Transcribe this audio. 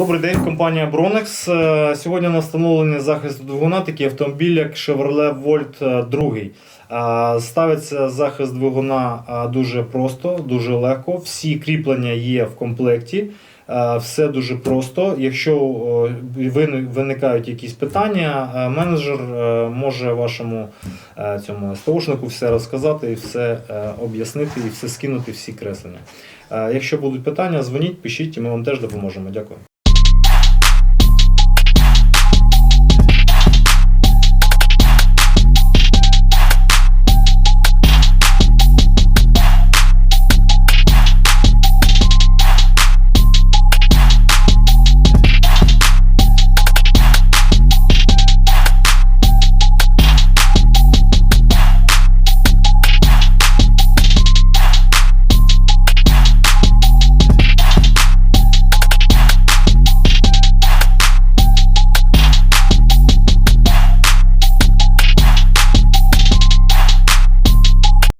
Добрий день, компанія Bronex. Е, сьогодні на встановленні захисту двигуна такий автомобіль, як Chevrolet Volt е, 2. Е, ставиться захист двигуна дуже просто, дуже легко. Всі кріплення є в комплекті. Все дуже просто. Якщо виникають якісь питання, менеджер може вашому цьому СТОшнику все розказати і все об'яснити, і все скинути, всі креслення. Якщо будуть питання, дзвоніть, пишіть, і ми вам теж допоможемо. Дякую.